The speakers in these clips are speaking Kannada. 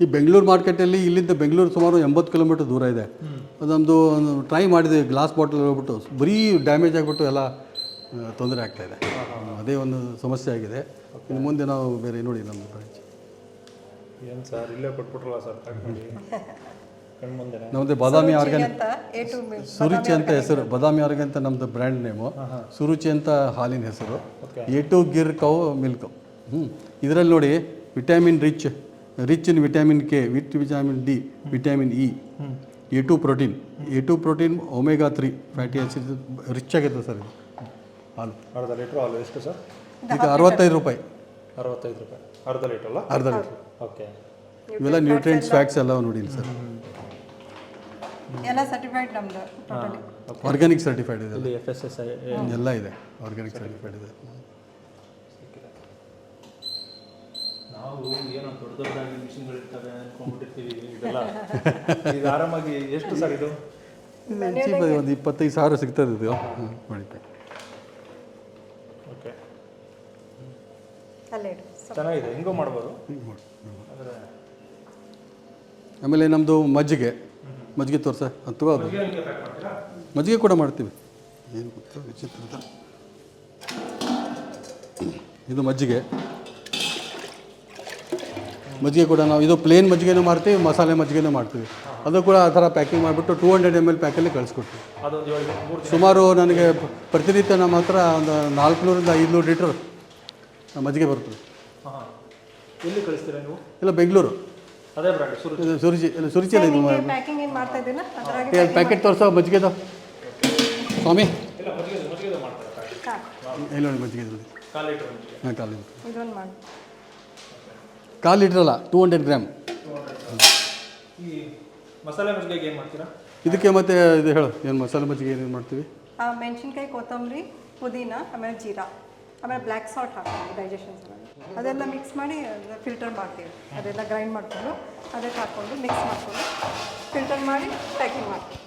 ಈ ಬೆಂಗಳೂರು ಮಾರ್ಕೆಟಲ್ಲಿ ಇಲ್ಲಿಂದ ಬೆಂಗಳೂರು ಸುಮಾರು ಎಂಬತ್ತು ಕಿಲೋಮೀಟರ್ ದೂರ ಇದೆ. ಅದೊಂದು ಟ್ರೈ ಮಾಡಿದೆ ಗ್ಲಾಸ್ ಬಾಟಲ್ ಹೋಗ್ಬಿಟ್ಟು ಬರೀ ಡ್ಯಾಮೇಜ್ ಆಗಿಬಿಟ್ಟು ಎಲ್ಲ ತೊಂದರೆ ಆಗ್ತಾ ಇದೆ. ಅದೇ ಒಂದು ಸಮಸ್ಯೆ ಆಗಿದೆ. ಇನ್ನು ಮುಂದೆ ನಾವು ಬೇರೆ ನೋಡಿ ನಮ್ಮ ಬ್ರಾಂಚ್ ಏನು ಸರ್ ಇಲ್ಲೇ ಕೊಟ್ಬಿಟ್ರಲ್ಲ ಸರ್ ನಮ್ಮದು ಬಾದಾಮಿ ಆರ್ಗ್ಯಾನಿಕ್ ಸುರುಚಿ ಅಂತ ಹೆಸರು ಬಾದಾಮಿ ಆರ್ಗ್ಯಾನಿಕ್ ಅಂತ ನಮ್ಮದು ಬ್ರ್ಯಾಂಡ್ ನೇಮು. ಸುರುಚಿ ಅಂತ ಹಾಲಿನ ಹೆಸರು. A two Gir cow milk ಹ್ಞೂ ಇದರಲ್ಲಿ ನೋಡಿ vitamin rich rich in vitamin K vit vitamin D vitamin E A two protein A two protein omega three fatty acid rich ಆಗಿದೆ ಸರ್ ಇದು. ಹಾಲು. ಅರ್ಧ ಲೀಟ್ರ್ ಹಾಲು ಎಷ್ಟು ಸರ್? ಈಗ ಅರವತ್ತೈದು ರೂಪಾಯಿ. ಅರವತ್ತೈದು ರೂಪಾಯಿ. ಅರ್ಧ ಲೀಟ್ರ್ ಅಲ್ಲ ಅರ್ಧ ಲೀಟ್ರ್. ಓಕೆ. ಇವೆಲ್ಲ ನ್ಯೂಟ್ರಿಯೆಂಟ್ಸ್ ಫ್ಯಾಕ್ಟ್ಸ್ ಎಲ್ಲ. ನೋಡಿ ಸರ್. ಎಲ್ಲ ಸರ್ಟಿಫೈಡ್ ನಮ್ದು ಟೋಟಲಿ ಆರ್ಗ್ಯಾನಿಕ್ ಸರ್ಟಿಫೈಡ್ ಇದೆ. ಇಲ್ಲಿ ಎಫ್ ಎಸ್ ಎಸ್ ಐ ಎಲ್ಲ ಇದೆ ಆರ್ಗ್ಯಾನಿಕ್ ಸರ್ಟಿಫೈಡ್ ಇದೆ. ನಾವು ಏನೋ ದೊಡ್ಡ ದೊಡ್ಡದಾಗಿ ಮಿಷಿನ್ಗಳಿರ್ತವೆ ಅನ್ಕೊಂಡ್ಬಿಟ್ಟಿರ್ತೀವಿ ಇದೆಲ್ಲ. ಇದು ಆರಾಮಾಗಿ ಎಷ್ಟು ಸರ್ ಇದು? ಚೀಪ್ ಒಂದು ಇಪ್ಪತ್ತೈದು ಸಾವಿರ ಸಿಗ್ತದೆ ಇದು. ಹ್ಮ್, ಓಕೆ ಅಲ್ಲೇ ಇಡು ಚೆನ್ನಾಗಿದೆ ಹಿಂಗೂ ಮಾಡ್ಬೋದು. ಆಮೇಲೆ ನಮ್ಮದು ಮಜ್ಜಿಗೆ. ಮಜ್ಜಿಗೆ ತೋರ್ಸ. ಅಥವಾ ಅದು? ಮಜ್ಜಿಗೆ ಕೂಡ ಮಾಡ್ತೀವಿ. ಏನು ಗೊತ್ತಾ? ವಿಚಿತ್ರ ಇದು ಮಜ್ಜಿಗೆ. ಮಜ್ಜಿಗೆ ಕೂಡ ನಾವು ಇದು ಪ್ಲೇನ್ ಮಜ್ಜಿಗೆನೂ ಮಾಡ್ತೀವಿ ಮಸಾಲೆ ಮಜ್ಜಿಗೆನೂ ಮಾಡ್ತೀವಿ. ಅದು ಕೂಡ ಆ ಥರ ಪ್ಯಾಕಿಂಗ್ ಮಾಡಿಬಿಟ್ಟು ಟೂ ಹಂಡ್ರೆಡ್ ಎಂ ಎಲ್ ಪ್ಯಾಕಲ್ಲಿ ಕಳಿಸ್ಕೊಡ್ತೀವಿ. ಸುಮಾರು ನನಗೆ ಪ್ರತಿನಿತ್ಯ ನಮ್ಮ ಹತ್ರ ಒಂದು ನಾಲ್ಕುನೂರಿಂದ ಐದುನೂರು ಲೀಟ್ರ್ ಮಜ್ಜಿಗೆ ಬರ್ತದೆ. ಎಲ್ಲಿ ಕಳಿಸ್ತೀರಾ ನೀವು? ಇಲ್ಲ ಬೆಂಗಳೂರು. ಅದೇ ಬ್ರ್ಯಾಂಡ್ ಸುರುಚಿ. ಇದು ಸುರುಚಿ ಇಲ್ಲ ಸುರುಚಿ ಅಲ್ಲ ಇದು ಪ್ಯಾಕಿಂಗ್ ಏನು ಮಾಡ್ತಾ ಇದ್ದೀನ ಅದರಾಗೆ ಪ್ಯಾಕೆಟ್ ತೋರಿಸೋ ಮಜ್ಜಿಗೆದು ಸ್ವಾಮಿ. ಇಲ್ಲ ಮಜ್ಜಿಗೆ ಮಜ್ಜಿಗೆ ಮಾಡ್ತಾರೆ ಇಲ್ಲ ನೋಡಿ ಮಜ್ಜಿಗೆ ನೋಡಿ ಕಾಲು ಲೀಟ್ರ್ ಮಜ್ಜಿಗೆ. ಹಾಂ ಕಾಲು ಲೀಟ್ರ್. ಇದೊಂದು ಮಾಡಿ. ಕಾಲು ಲೀಟ್ರ್ ಅಲ್ಲ ಟೂ ಹಂಡ್ರೆಡ್ ಗ್ರಾಮ್ ಈ ಮಸಾಲೆ ಮಜ್ಜಿಗೆಗೆ ಏನು ಮಾಡ್ತೀರಾ? ಇದಕ್ಕೆ ಮತ್ತೆ ಇದು ಹೇಳು ಏನು ಮಸಾಲೆ ಮಜ್ಜಿಗೆ ಏನು ಮಾಡ್ತೀವಿ? ಆ, ಮೆಣಸಿನ್ಕಾಯಿ ಕೊತ್ತಂಬರಿ ಪುದೀನ ಆಮೇಲೆ ಜೀರಾ ಆಮೇಲೆ ಬ್ಲ್ಯಾಕ್ ಸಾಲ್ಟ್ ಹಾಕ್ತೀವಿ ಡೈಜೆಷನ್ ಸಲುವಾಗಿ ಅದೆಲ್ಲ ಮಿಕ್ಸ್ ಮಾಡಿ ಫಿಲ್ಟರ್ ಮಾಡ್ತೀವಿ. ಅದೆಲ್ಲ ಗ್ರೈಂಡ್ ಮಾಡಿಕೊಂಡು, ಅದಕ್ಕೆ ಹಾಕ್ಕೊಂಡು ಮಿಕ್ಸ್ ಮಾಡಿಕೊಂಡು ಫಿಲ್ಟರ್ ಮಾಡಿ ಪ್ಯಾಕಿಂಗ್ ಮಾಡ್ತೀವಿ.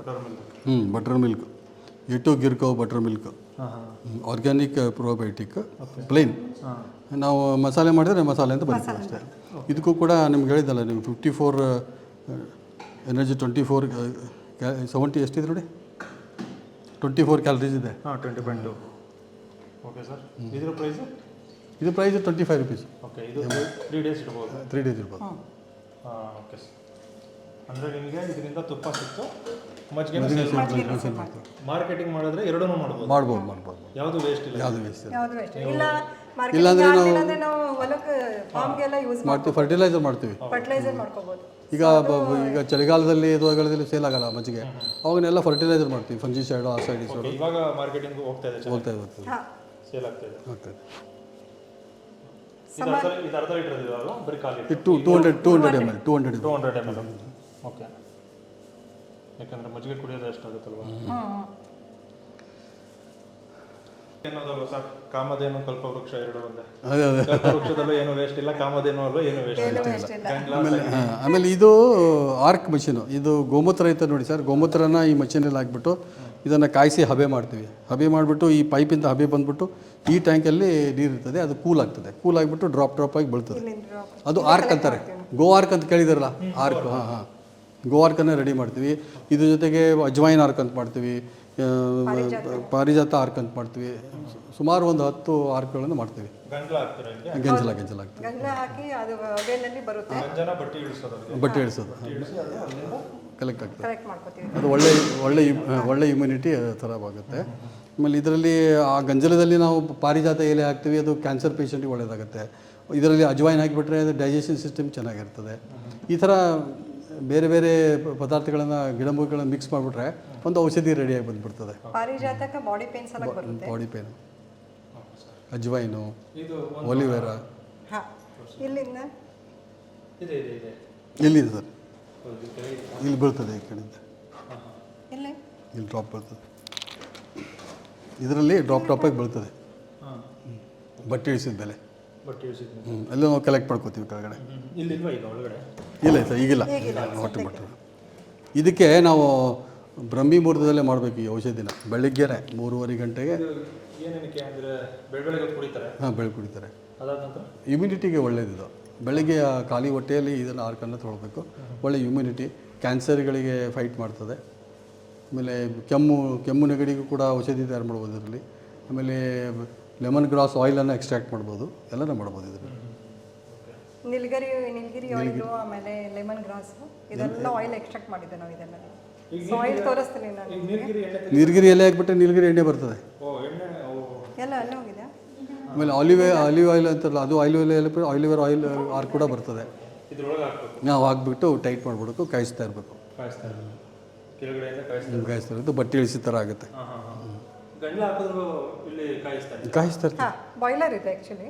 ಬಟರ್ ಮಿಲ್ಕ್ ಹ್ಞೂ ಬಟರ್ ಮಿಲ್ಕ್ ಎಟು ಗಿರ್ಕೋ butter milk organic probiotic plain ಹಾಂ. ನಾವು ಮಸಾಲೆ ಮಾಡಿದರೆ ಮಸಾಲೆ ಅಂತ ಬರೀತೀವಿ ಅಷ್ಟೇ. ಇದಕ್ಕೂ ಕೂಡ ನಿಮ್ಗೆ ಹೇಳಿದ್ದಲ್ಲ ನೀವು fifty four energy twenty four seventy ಎಷ್ಟಿದೆ ನೋಡಿ? ಟ್ವೆಂಟಿ ಫೋರ್ ಕ್ಯಾಲರೀಸ್ ಇದೆ. ಹಾಂ ಟ್ವೆಂಟಿ ಓಕೆ ಸರ್ ಇದರ ಪ್ರೈಸು ಇದು price twenty five rupees okay ಇದು ತ್ರೀ ಡೇಸ್ ಇರ್ಬೋದು. ತ್ರೀ ಡೇಸ್ ಇರ್ಬೋದು. ಹಾಂ ಓಕೆ ಸರ್ ಅಂದರೆ ನಿಮಗೆ ಇದರಿಂದ ತುಪ್ಪ ಸಿಕ್ತು ಮಜ್ಜಿಗೆ ಮಾರ್ಕೆಟಿಂಗ್ ಮಾಡಿದ್ರೆ ಎರಡನ್ನೂ ಮಾಡ್ಬೋದು. ಮಾಡ್ಬೋದು ಮಾಡ್ಬೋದು. ಯಾವುದು ವೇಸ್ಟ್ ಇಲ್ಲ. ಯಾವುದು ವೇಸ್ಟ್ ಯಾವುದು ವೇಸ್ಟ್ ಇಲ್ಲ. ಮಾರ್ಕೆಟಿಂಗ್ ಅಂದ್ರೆ ನಾವು ಹೊಲಕ್ಕೆ ಫಾರ್ಮ್ಗೆಲ್ಲ ಯೂಸ್ ಮಾಡ್ತೀವಿ ಫರ್ಟಿಲೈಸರ್ ಮಾಡ್ತೀವಿ. ಫರ್ಟಿಲೈಸರ್ ಮಾಡ್ಕೋಬಹುದು ಈಗ ಬ- ಬ- ಈಗ ಚಳಿಗಾಲದಲ್ಲಿ ಇದುಗಳಲ್ಲಿ ಸೇಲ್ ಆಗಲ್ಲ ಮಜ್ಜಿಗೆ. ಅವಾಗನೆಲ್ಲ ಫರ್ಟಿಲೈಸರ್ ಮಾಡ್ತೀವಿ ಫಂಜಿ ಸೈಡ್ ಆ ಸೈಡ್ Okay, ಇವಾಗ ಮಾರ್ಕೆಟಿಂಗ್ ಹೋಗ್ತಾ ಇದೆ ಹೋಗ್ತಾ ಇದೆ. ಹಾ. ಸೇಲ್ ಆಗ್ತಾ ಇದೆ. ಓಕೆ ಇದು ಅರ್ಧ ಇದು ಅರ್ಧ ಲೀಟರ್ ಇದೆ ಅಲ್ವಾ ಬರೀ ಕಾಲು ಲೀಟರ್ ಇದು two two hundred two hundred M L two hundred two hundred M L okay. ಯಾಕಂದ್ರೆ ಮಜ್ಜಿಗೆ ಕುಡಿಯೋದು ಎಷ್ಟಾಗುತ್ತಲ್ವಾ ಏನದಲ್ವ ಸರ್ ಕಾಮಧೇನು ಕಲ್ಪವೃಕ್ಷ ಎರಡು ಒಂದೇ? ಅದೇ ಅದೇ. ಕಲ್ಪವೃಕ್ಷದಲ್ಲೂ ಏನು ವೇಸ್ಟ್ ಇಲ್ಲ ಕಾಮಧೇನು ಅಲ್ಲೂ ಏನು ವೇಸ್ಟ್ ಇಲ್ಲ. ಆಮೇಲೆ ಹಾಂ, ಆಮೇಲೆ ಇದು ಆರ್ಕ್ ಮಷೀನು ಇದು ಗೋಮೂತ್ರ ಐತೆ ನೋಡಿ ಸರ್. ಗೋಮೂತ್ರನ ಈ ಮಷೀನಲ್ಲಿ ಹಾಕ್ಬಿಟ್ಟು ಇದನ್ನು ಕಾಯಿಸಿ ಹಬೆ ಮಾಡ್ತೀವಿ. ಹಬೆ ಮಾಡಿಬಿಟ್ಟು ಈ ಪೈಪಿಂದ ಹಬೆ ಬಂದ್ಬಿಟ್ಟು ಈ ಟ್ಯಾಂಕಲ್ಲಿ ನೀರು ಇರ್ತದೆ ಅದು ಕೂಲ್ ಆಗ್ತದೆ. ಕೂಲ್ ಆಗಿಬಿಟ್ಟು ಡ್ರಾಪ್ ಡ್ರಾಪ್ ಆಗಿ ಬೀಳ್ತದೆ. ಅದು ಆರ್ಕ್ ಅಂತಾರೆ. ಗೋ ಆರ್ಕ್ ಅಂತ ಕೇಳಿದಾರಲ್ಲ? ಆರ್ಕ್ ಹಾಂ ಹಾಂ. ಗೋ ಆರ್ಕನ್ನು ರೆಡಿ ಮಾಡ್ತೀವಿ. ಇದ್ರ ಜೊತೆಗೆ ಅಜ್ವೈನ್ ಆರ್ಕ್ ಅಂತ ಮಾಡ್ತೀವಿ. ಪಾರಿಜಾತ. ಆರ್ಕ್ ಅಂತ ಮಾಡ್ತೀವಿ. ಸುಮಾರು ಒಂದು ಹತ್ತು ಆರ್ಕ್ಗಳನ್ನು ಮಾಡ್ತೀವಿ. ಗಂಜಲ ಗಂಜಲ ಬಟ್ಟೆ ಇಳಿಸೋದು ಕಲೆಕ್ಟ್ ಆಗ್ತದೆ. ಕರೆಕ್ಟ್ ಮಾಡ್ಕೋತೀವಿ. ಅದು ಒಳ್ಳೆ ಒಳ್ಳೆ ಒಳ್ಳೆ ಇಮ್ಯುನಿಟಿ ಥರ ಆಗುತ್ತೆ. ಆಮೇಲೆ ಇದರಲ್ಲಿ ಆ ಗಂಜಲದಲ್ಲಿ ನಾವು ಪಾರಿಜಾತ ಎಲೆ ಹಾಕ್ತೀವಿ. ಅದು ಕ್ಯಾನ್ಸರ್ ಪೇಷಂಟಿಗೆ ಒಳ್ಳೆಯದಾಗುತ್ತೆ ಇದರಲ್ಲಿ ಅಜ್ವಾಯಿನ್ ಹಾಕಿಬಿಟ್ರೆ ಅದು ಡೈಜೆಷನ್ ಸಿಸ್ಟಮ್ ಚೆನ್ನಾಗಿರ್ತದೆ. ಈ ಥರ ಬೇರೆ ಬೇರೆ ಪದಾರ್ಥಗಳನ್ನು ಗಿಡಮೂಲಿಗಳನ್ನು ಮಿಕ್ಸ್ ಮಾಡಿಬಿಟ್ರೆ ಒಂದು ಔಷಧಿ ರೆಡಿಯಾಗಿ ಬಂದ್ಬಿಡ್ತದೆ. ಬಾಡಿ ಎಲ್ಲ ಬರುತ್ತೆ. ಬಾಡಿ ಪೇನು ಅಜ್ವಾಯಿನು ಇದು ಒಲಿವೆರಾ ಹಾಂ ಇಲ್ಲಿಂದ ಇದೆ ಇದೆ ಇದೆ. ಎಲ್ಲಿದೆ ಸರ್. ಇಲ್ಲಿ ಬೀಳ್ತದೆ ಈ ಕಡೆಯಿಂದ. ಇಲ್ಲಿ? ಇಲ್ಲಿ ಡ್ರಾಪ್ ಬರ್ತದೆ ಇದರಲ್ಲಿ ಡ್ರಾಪ್ ಡ್ರಾಪಾಗಿ ಬೀಳ್ತದೆ. ಹಾ. ಬಟ್ಟೆ ಇಳಿಸಿದ ಮೇಲೆ. ಹ್ಞೂ ಅಲ್ಲೇ ನಾವು ಕಲೆಕ್ಟ್ ಮಾಡ್ಕೋತೀವಿ ಕೆಳಗಡೆ. ಇಲ್ಲ ಸರ್ ಈಗಿಲ್ಲ. ಹೊಟ್ಟೆ ಬಿಟ್ಟು ಇದಕ್ಕೆ ನಾವು ಬ್ರಹ್ಮಿ ಮುಹೂರ್ತದಲ್ಲೇ ಮಾಡಬೇಕು ಈ ಔಷಧಿನ ಬೆಳಿಗ್ಗೆನೆ ಮೂರುವರೆ ಗಂಟೆಗೆ ಇದು ಏನೇನಕ್ಕೆ ಅಂದರೆ ಬೆಳಗ್ಗೆ ಹೊತ್ತು ಕುಡಿತಾರೆ. ಹಾಂ ಬೆಳಗ್ಗೆ ಕುಡಿತಾರೆ. ಇಮ್ಯುನಿಟಿಗೆ ಒಳ್ಳೇದಿದು. ಬೆಳಗ್ಗೆ ಆ ಖಾಲಿ ಹೊಟ್ಟೆಯಲ್ಲಿ ಇದನ್ನು ಆರ್ಕನ್ನು ತೊಗೊಳ್ಬೇಕು ಒಳ್ಳೆ ಇಮ್ಯುನಿಟಿ ಕ್ಯಾನ್ಸರ್ಗಳಿಗೆ ಫೈಟ್ ಮಾಡ್ತದೆ. ಆಮೇಲೆ ಕೆಮ್ಮು ಕೆಮ್ಮು ನೆಗಡಿಗೂ ಕೂಡ ಔಷಧಿ ತಯಾರು ಮಾಡ್ಬೋದು ಇದರಲ್ಲಿ. ಆಮೇಲೆ ಲೆಮನ್ ಗ್ರಾಸ್ ಆಯಿಲನ್ನು ಎಕ್ಸ್ಟ್ರಾಕ್ಟ್ ಮಾಡ್ಬೋದು. ಎಲ್ಲನೂ ಮಾಡ್ಬೋದು ಇದರಲ್ಲಿ. ನಿಲ್ಗರಿ ನಿಲ್ಗಿರಿ ಆಯಿಲು ಆಮೇಲೆ ಲೆಮನ್ ಗ್ರಾಸ್ ಇದೆಲ್ಲ ಆಯಿಲ್ ಎಕ್ಸ್ಟ್ರಾಕ್ಟ್ ಮಾಡಿದ್ದೆ ನಾವು ಇದೆಲ್ಲ ಸೊ ಆಯಿಲ್ ತೋರಿಸ್ತೀನಿ ನಾನು ನೀರ್ಗಿರಿ ಎಲೆ ಹಾಕ್ಬಿಟ್ರೆ ನೀಲಗಿರಿ ಎಣ್ಣೆ ಬರ್ತದೆ. ಓ ಎಣ್ಣೆ ಓ. ಎಲ್ಲ ಅಲ್ಲೇ ಹೋಗಿದೆ. ಆಮೇಲೆ ಆಲಿವ್ ಆಲಿವ್ ಆಯಿಲ್ ಅಂತಲ್ಲ ಅದು ಆಲಿವ್ ಆಯಿಲ್ ಆಲಿವ್ ಆಯಿಲ್ ಆರ್ ಕೂಡ ಬರ್ತದೆ. ನಾವು ಹಾಕ್ಬಿಟ್ಟು ಟೈಟ್ ಮಾಡಿಬಿಡಬೇಕು ಕಾಯಿಸ್ತಾ ಇರಬೇಕು. ಕಾಯಿಸ್ತಾ ಇರೋದು ಬಟ್ಟೆ ಇಳಿಸಿ ಥರ ಆಗುತ್ತೆ. ಕಾಯಿಸ್ತಾ ಇರ್ತೀವಿ ಹಾಂ ಬಾಯ್ಲರ್ ಇದೆ ಆ್ಯಕ್ಚುಲಿ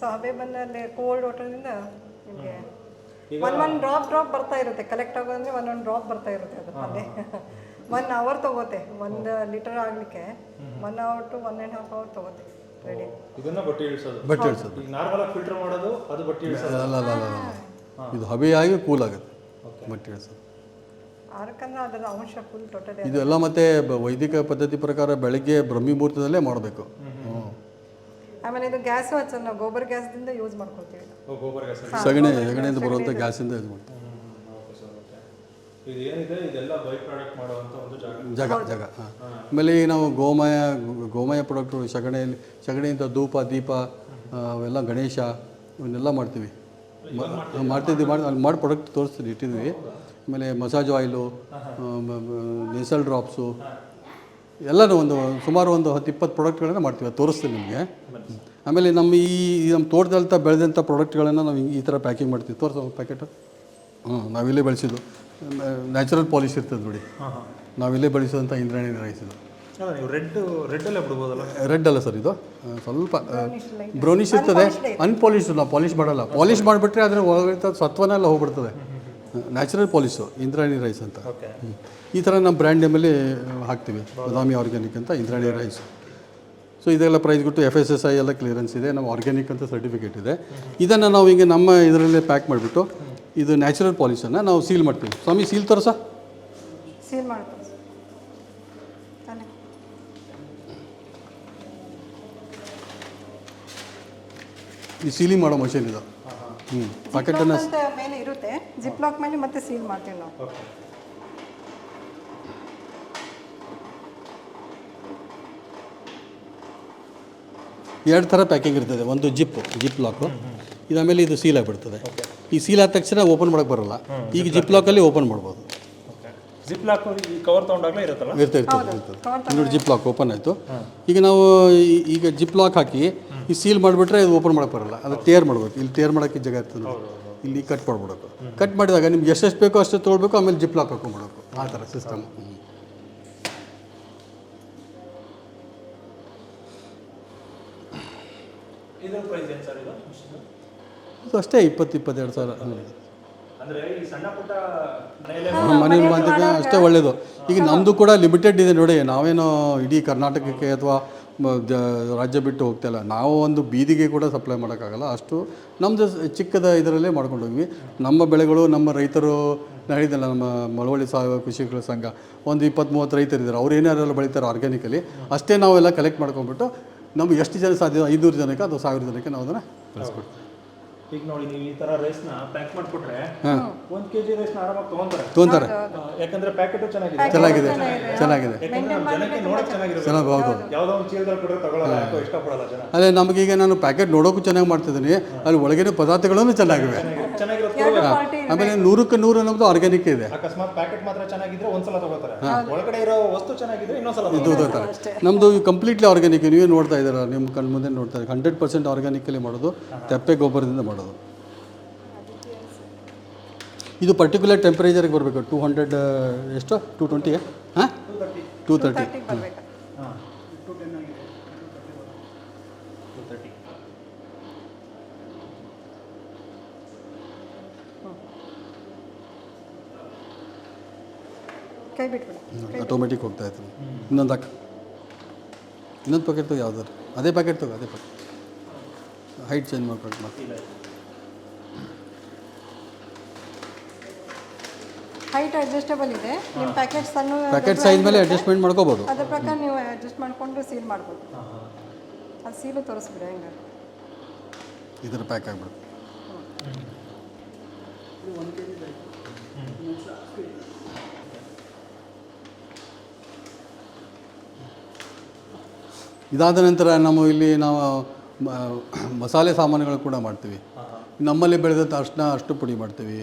ಸೊ ಹಬೆ ಬಂದಲ್ಲಿ ಕೋಲ್ಡ್ ವಾಟರ್ನಿಂದ ನಿಮಗೆ ಒನ್ ಒನ್ ಡ್ರಾಪ್ ಡ್ರಾಪ್ ಬರ್ತಾ ಇರುತ್ತೆ. ಕಲೆಕ್ಟ್ ಆಗೋದಂದ್ರೆ ಒಂದೊಂದು ಡ್ರಾಪ್ ಬರ್ತಾ ಇರುತ್ತೆ ಅದು ಅಲ್ಲೇ ಒನ್ ಅವರ್ ತಗೋತೆ. ಒಂದು ಲೀಟರ್ ಆಗಲಿಕ್ಕೆ one hour to one and half hour ತಗೋತೆ. Ready ಇದನ್ನ ಬಟ್ಟೆ ಇಳಿಸೋದು. ಬಟ್ಟೆ ಇಳಿಸೋದು. ಈಗ ನಾರ್ಮಲ್ ಆಗಿ ಫಿಲ್ಟರ್ ಮಾಡೋದು ಅದು ಬಟ್ಟೆ ಇಳಿಸೋದು. ಅಲ್ಲ ಅಲ್ಲ ಅಲ್ಲ ಅಲ್ಲ. ಇದು ಹಬೆಯಾಗಿ ಕೂಲ್ ಆಗುತ್ತೆ. ಬಟ್ಟೆ ಇಳಿಸೋದು. ಆರಕ್ಕಂದ್ರೆ ಅದರ ಅಂಶ ಫುಲ್ ಟೋಟಲಿ ಇದೆಲ್ಲ ಮತ್ತೆ ಬ- ವೈದಿಕ ಪದ್ಧತಿ ಪ್ರಕಾರ ಬೆಳಗ್ಗೆ ಬ್ರಹ್ಮಿ ಮುಹೂರ್ತದಲ್ಲೇ ಮಾಡಬೇಕು. ಆಮೇಲೆ ಇದು ಗ್ಯಾಸ್ ಹಚ್ಚಲ್ಲ ನಾವು ಗೋಬರ್ ಗ್ಯಾಸ್ದಿಂದ ಯೂಸ್ ಮಾಡ್ಕೊಳ್ತೀವಿ ಓ ಗೋಬರ್ ಗ್ಯಾಸ್ ಸಗಣಿ ಸಗಣಿಯಿಂದ ಬರುವಂಥ ಗ್ಯಾಸಿಂದ ಇದು ಸರ್ ಇದು ಏನಿದೆ ಇದೆಲ್ಲ ಬೈ ಪ್ರಾಡಕ್ಟ್ ಮಾಡುವಂಥ ಒಂದು ಜಾಗ ಜಾಗ ಜಾಗ ಹಾಂ ಆಮೇಲೆ ಈಗ ನಾವು ಗೋಮಯ ಗೋಮಯ ಪ್ರಾಡಕ್ಟು ಸಗಣಿಯಲ್ಲಿ ಸಗಣಿಯಿಂದ ಧೂಪ ದೀಪ ಅವೆಲ್ಲ ಗಣೇಶ ಇವನ್ನೆಲ್ಲ ಮಾಡ್ತೀವಿ ಮ- ಮಾಡ್ತಿದ್ವಿ ಮಾಡಿ ಅಲ್ಲಿ ಮಾಡಿ ಪ್ರಾಡಕ್ಟ್ ತೋರಿಸ್ತೀನಿ ಇಟ್ಟಿದ್ವಿ ಆಮೇಲೆ ಮಸಾಜ್ ಆಯಿಲು ನೇಸಲ್ ಡ್ರಾಪ್ಸು ಎಲ್ಲನೂ ಒಂದು ಸುಮಾರು ಒಂದು ಹತ್ತು ಇಪ್ಪತ್ತು ಪ್ರಾಡಕ್ಟ್ಗಳನ್ನು ಮಾಡ್ತೀವಿ ಅದು ತೋರಿಸ್ತೀನಿ ನಿಮಗೆ. ಆಮೇಲೆ ನಮ್ಮ ಈ ನಮ್ಮ ತೋಟದಲ್ತ ಬೆಳೆದಂಥ ಪ್ರಾಡಕ್ಟ್ಗಳನ್ನು ನಾವು ಈ ಥರ ಪ್ಯಾಕಿಂಗ್ ಮಾಡ್ತೀವಿ. ತೋರಿಸೋ ಪ್ಯಾಕೆಟು. ಹ್ಞೂ ನಾವಿಲ್ಲೇ ಬೆಳೆಸಿದ್ದು. ನ್ಯಾಚುರಲ್ ಪಾಲಿಶ್ ಇರ್ತದೆ ನೋಡಿ. ಹಾಂ ಹಾಂ. ನಾವಿಲ್ಲೇ ಬೆಳೆಸುವಂಥ ಇಂದ್ರಾಣಿ ರೈಸ್ ಇದು ಅಲ್ಲ ನೀವು ರೆಡ್ ರೆಡ್ಡಲ್ಲೇ ಬಿಡ್ಬೋದಲ್ಲ? ರೆಡ್ ಅಲ್ಲ ಸರ್ ಇದು. ಸ್ವಲ್ಪ ಬ್ರೌನಿಶ್ ಇರ್ತದೆ. ಅನ್ಪಾಲಿಶ್ಡ್ ನಾವು ಪಾಲಿಶ್ ಮಾಡಲ್ಲ. ಪಾಲಿಶ್ ಮಾಡಿಬಿಟ್ರೆ ಅದರ ಸತ್ವನೆಲ್ಲ ಹೋಗ್ಬಿಡ್ತದೆ. ನ್ಯಾಚುರಲ್ ಪಾಲಿಶು ಇಂದ್ರಾಣಿ ರೈಸ್ ಅಂತ. ಓಕೆ. ಈ ಥರ ನಮ್ಮ ಬ್ರ್ಯಾಂಡ್ ನೇಮಲ್ಲಿ ಹಾಕ್ತೀವಿ. ಬದಾಮಿ ಆರ್ಗ್ಯಾನಿಕ್ ಅಂತ ಇಂದ್ರಾಣಿ ರೈಸ್. ಸೊ ಇದೆಲ್ಲ ಪ್ರೈಸ್ ಕೊಟ್ಟು ಎಫ್ ಎಸ್ ಎಸ್ ಐ ಎಲ್ಲ ಕ್ಲಿಯರೆನ್ಸ್ ಇದೆ. ನಾವು ಆರ್ಗ್ಯಾನಿಕ್ ಅಂತ ಸರ್ಟಿಫಿಕೇಟ್ ಇದೆ. ಇದನ್ನು ನಾವು ಹಿಂಗೆ ನಮ್ಮ ಇದರಲ್ಲೇ ಪ್ಯಾಕ್ ಮಾಡಿಬಿಟ್ಟು ಇದು ನ್ಯಾಚುರಲ್ ಪಾಲಿಶನ್ನು ನಾವು ಸೀಲ್ ಮಾಡ್ತೀವಿ. ಸ್ವಾಮಿ ಸೀಲ್ ತೋರಿಸ. ಸೀಲ್ ಮಾಡ್ತೀವಿ. ಈ ಸೀಲಿಂಗ್ ಮಾಡೋ ಮಷೀನ್ ಇದು. ಹ್ಞೂ ಪಾಕೆಟನ್ನು ಅಂತ ಮೇಲೆ ಇರುತ್ತೆ. ಜಿಪ್ ಲಾಕ್ ಮೇಲೆ ಮತ್ತೆ ಸೀಲ್ ಮಾಡ್ತೀವಿ ನಾವು. ಓಕೆ ಎರಡು ಥರ ಪ್ಯಾಕಿಂಗ್ ಇರ್ತದೆ. ಒಂದು ಜಿಪ್ ಜಿಪ್ ಲಾಕು ಇದು ಆಮೇಲೆ ಇದು ಸೀಲ್ ಆಗಿಬಿಡ್ತದೆ. ಈ ಸೀಲ್ ಆದ ತಕ್ಷಣ ಓಪನ್ ಮಾಡೋಕ್ಕೆ ಬರಲ್ಲ. ಈಗ ಜಿಪ್ ಲಾಕಲ್ಲಿ ಓಪನ್ ಮಾಡ್ಬೋದು. ಜಿಪ್ ಲಾಕ್ ಈ ಕವರ್ ತೊಗೊಂಡಾಗಲೇ ಇರುತ್ತಲ್ಲ? ಇರ್ತದೆ ಇರ್ತದೆ ಇರ್ತದೆ. ನೋಡಿ ಜಿಪ್ ಲಾಕ್ ಓಪನ್ ಆಯಿತು. ಈಗ ನಾವು ಈ- ಈಗ ಜಿಪ್ ಲಾಕ್ ಹಾಕಿ ಈ ಸೀಲ್ ಮಾಡಿಬಿಟ್ರೆ ಇದು ಓಪನ್ ಮಾಡೋಕೆ ಬರಲ್ಲ. ಅದು ಟೇರ್ ಮಾಡ್ಬೇಕು. ಇಲ್ಲಿ ಟೇರ್ ಮಾಡೋಕ್ಕೆ ಜಾಗ ಇರ್ತದೆ ನೋಡಿ. ಇಲ್ಲಿ ಕಟ್ ಮಾಡ್ಬಿಡಬೇಕು ಕಟ್ ಮಾಡಿದಾಗ ನಿಮ್ಗೆ ಎಷ್ಟೆಷ್ಟು ಬೇಕೋ ಅಷ್ಟು ತೊಗೊಳ್ಬೇಕು ಆಮೇಲೆ ಜಿಪ್ ಲಾಕ್ ಹಾಕೊಂಡ್ಬಿಡಬೇಕು ಆ ಥರ ಸಿಸ್ಟಮ್ ಇದು ಪ್ರೈಸ್ ಏನು ಸರ್ ಇದು? ಇದು ಅಷ್ಟೇ ಇಪ್ಪತ್ತು ಇಪ್ಪತ್ತೆರಡು ಸಾವಿರ. ಮನೆ ಬಾಂಧವ್ಯ ಅಷ್ಟೇ ಒಳ್ಳೆಯದು ಈಗ ನಮ್ಮದು ಕೂಡ ಲಿಮಿಟೆಡ್ ಇದೆ ನೋಡಿ ನಾವೇನು ಇಡೀ ಕರ್ನಾಟಕಕ್ಕೆ ಅಥವಾ ರಾಜ್ಯ ಬಿಟ್ಟು ಹೋಗ್ತಾಯಿಲ್ಲ ನಾವು ಒಂದು ಬೀದಿಗೆ ಕೂಡ ಸಪ್ಲೈ ಮಾಡೋಕ್ಕಾಗಲ್ಲ. ಅಷ್ಟು ನಮ್ಮದು ಚಿಕ್ಕದ ಇದರಲ್ಲೇ ಮಾಡ್ಕೊಂಡು ಹೋಗ್ವಿ ನಮ್ಮ ಬೆಳೆಗಳು ನಮ್ಮ ರೈತರು ಹೇಳಿದಲ್ಲ ಹೇಳಿದ್ದಲ್ಲ ನಮ್ಮ ಮಳವಳ್ಳಿ ಸಾವಯವ ಕೃಷಿಗಳ ಸಂಘ ಒಂದು ಇಪ್ಪತ್ತು ಮೂವತ್ತು ರೈತರು ಇದ್ದಾರೆ. ಅವ್ರು ಏನಾರೆಲ್ಲ ಬೆಳೀತಾರೆ ಆರ್ಗ್ಯಾನಿಕಲಿ ಅಷ್ಟೇ ನಾವೆಲ್ಲ ಕಲೆಕ್ಟ್ ಮಾಡ್ಕೊಂಡ್ಬಿಟ್ಟು ನಮ್ಗೆ ಎಷ್ಟು ಜನ ಸಾಧ್ಯ ಐನೂರು ಜನಕ್ಕೆ ಅಥವಾ ಸಾವಿರ ಜನಕ್ಕೆ ನಾವು ಅದನ್ನು ಕಳಿಸ್ಕೊಡ್ತೀವಿ. ಈಗ ನೋಡಿ ನೀವು ಈ ಥರ ರೈಸ್ನ ಪ್ಯಾಕ್ ಮಾಡಿಬಿಟ್ರೆ ಒಂದು ಕೆಜಿ ರೈಸ್ನ ಆರಾಮಾಗಿ ತಗೊಂತಾರೆ. ತಗೊಂತಾರೆ. ಯಾಕಂದ್ರೆ ಪ್ಯಾಕೆಟ್ ಚೆನ್ನಾಗಿದೆ. ಚೆನ್ನಾಗಿದೆ. ಚೆನ್ನಾಗಿದೆ. ನಮ್ಮ ಜನಕ್ಕೆ ನೋಡಕ್ ಚೆನ್ನಾಗಿದೆ ಚೆನ್ನಾಗಿ ಹೌದು ಯಾವ್ದೋ ಒಂದು ಚೀಲದಲ್ಲಿ ಕೊಟ್ಟರೆ ತಗೊಳ್ಳಲ್ಲ ಯಾಕೋ ಇಷ್ಟಪಡಲ್ಲ ಜನ. ಅದೇ ನಮಗೀಗ ನಾನು ಪ್ಯಾಕೆಟ್ ನೋಡೋಕ್ಕೂ ಚೆನ್ನಾಗಿ ಮಾಡ್ತಿದ್ದೀನಿ. ಅಲ್ಲಿ ಒಳಗಿನ ಪದಾರ್ಥಗಳನ್ನು ಚೆನ್ನಾಗಿವೆ. ಆಮೇಲೆ ನೂರಕ್ಕೆ ನೂರು ಅನ್ನೋದು ಆರ್ಗ್ಯಾನಿಕ್ ಇದೆ. ಅಕಸ್ಮಾತ್ ಪ್ಯಾಕೆಟ್ ಮಾತ್ರ ಚೆನ್ನಾಗಿದ್ರೆ ಒಂದ್ಸಲ ತಗೋತಾರೆ ಒಳಗಡೆ ಇರೋ ವಸ್ತು ಚೆನ್ನಾಗಿದ್ರೆ ಇನ್ನೊಂದ್ಸಲ ಇದು ತಗೋತಾರೆ. ನಮ್ದು ಕಂಪ್ಲೀಟ್ಲಿ ಆರ್ಗ್ಯಾನಿಕ್ ನೀವೇ ನೋಡ್ತಾ ಇದ್ದೀರಾ ನಿಮ್ಮ ಕಣ್ಮುಂದೆ ನೋಡ್ತಾ ಇದ್ದೀರಾ. ಹಂಡ್ರೆಡ್ ಪರ್ಸೆಂಟ್ ಆರ್ಗ್ಯಾನಿಕಲ್ಲಿ ಮಾಡೋದು. ತೆಪ್ಪೆ ಗೊಬ್ಬರದಿಂದ ಮಾಡೋದು. ಇದು ಪರ್ಟಿಕ್ಯುಲರ್ ಟೆಂಪ್ರೇಚರ್ಗೆ ಬರಬೇಕು ಟೂ ಹಂಡ್ರೆಡ್ ಎಷ್ಟು? ಟೂ ಟ್ವೆಂಟಿಗೆ ಹಾಂ? ಟೂ ತರ್ಟಿ ತರ್ಟಿಗೆ ಬರ್ಬೇಕು. ಹಾ. ಕೈ ಬಿಟ್ಬಿಡಿ. ಆಟೋಮೆಟಿಕ್ ಹೋಗ್ತಾ ಇತ್ತು. ಇನ್ನೊಂದು ಹಾಕ. ಇನ್ನೊಂದು ಪ್ಯಾಕೆಟ್ ತಗೋ ಯಾವ್ದಾರು ಅದೇ ಪ್ಯಾಕೆಟ್ ತಗೋ ಅದೇ ಪ್ಯಾಕೆಟ್ ಹೈಟ್ ಚೇಂಜ್ ಮಾಡ್ಕೊಂಡು ಮತ್ತೆ ಹೈಟ್ ಅಡ್ಜಸ್ಟಬಲ್ ಇದೆ. ನಿಮ್ಮ ಪ್ಯಾಕೆಟ್ ಸಣ್ಣ ಪ್ಯಾಕೆಟ್ ಸೈಜ್ ಮೇಲೆ ಅಡ್ಜಸ್ಟ್ಮೆಂಟ್ ಮಾಡ್ಕೋಬಹುದು ಅದ್ರ ಪ್ರಕಾರ ನೀವು ಅಡ್ಜಸ್ಟ್ ಮಾಡಿಕೊಂಡು ಸೀಲ್ ಮಾಡ್ಬೋದು. ಅದು ಸೀಲು ತೋರಿಸ್ಬಿಡಿ ಹೆಂಗೆ. ಇದರ ಪ್ಯಾಕ್ ಆಗಿಬಿಡುತ್ತೆ ಇದಾದ ನಂತರ ನಮ್ಮ ಇಲ್ಲಿ ನಾವು ಮಸಾಲೆ ಸಾಮಾನುಗಳು ಕೂಡ ಮಾಡ್ತೀವಿ. ನಮ್ಮಲ್ಲಿ ಬೆಳೆದಂಥ ಅರ್ಶಿನ ಅಷ್ಟು ಪುಡಿ ಮಾಡ್ತೀವಿ.